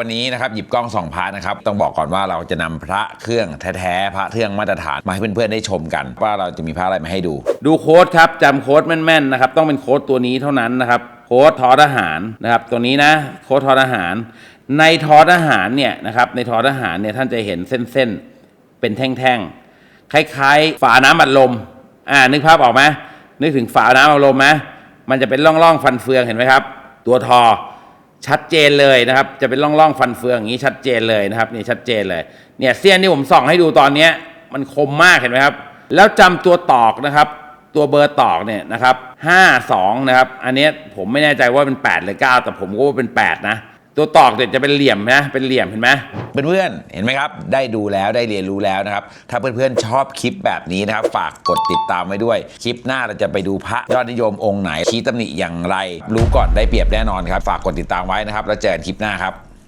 วันนี้นะครับหยิบกล้องสองพระนะครับต้องบอกก่อนว่าเราจะนำพระเครื่องแท้ๆพระเครื่องมาตรฐานมาให้เพื่อนๆได้ชมกัน ว่าเราจะมีพระอะไรมาให้ดู ดูโค้ดครับจำโค้ดแม่นๆนะครับต้องเป็นโค้ดตัวนี้เท่านั้นนะครับโค้ดทอทหารนะครับตัวนี้นะโค้ดทอทหาร ในทอทหารเนี่ยนะครับในทอทหารเนี่ยท่านจะเห็นเส้นๆเป็นแท่งๆคล้ายๆ ฝาน้ำอัดลมอ่านึกภาพออกไหมนึกถึงฝาน้ำอัดลมไหมมันจะเป็นร่องๆฟันเฟืองเห็นไหมครับ ตัวทอ ชัดเจนเลยนะครับ จะเป็นร่องๆฟันเฟืองอย่างนี้ชัดเจนเลยนะครับนี่ชัดเจนเลยเนี่ยเสี้ยนที่ผมส่องให้ดูตอนนี้มันคมมากเห็นไหมครับ แล้วจำตัวตอกนะครับ ตัวเบอร์ตอกเนี่ยนะครับห้าสองนะครับ อันนี้ผมไม่แน่ใจว่าเป็น 8 หรือ 9 แต่ผมก็ว่าเป็น 8 นะ ตัวตอกเนี่ยจะเป็นเหลี่ยมนะเป็นเหลี่ยมเห็นไหมเพื่อนๆเห็นไหมครับ ได้ดูแล้วได้เรียนรู้แล้วนะครับ ถ้าเพื่อนๆชอบคลิปแบบนี้นะครับ ฝากกดติดตามไว้ด้วย คลิปหน้าเราจะไปดูพระยอดนิยมองค์ไหนชี้ตำหนิอย่างไร รู้ก่อนได้เปรียบแน่นอนครับ ฝากกดติดตามไว้นะครับ แล้วเจอกันคลิปหน้าครับ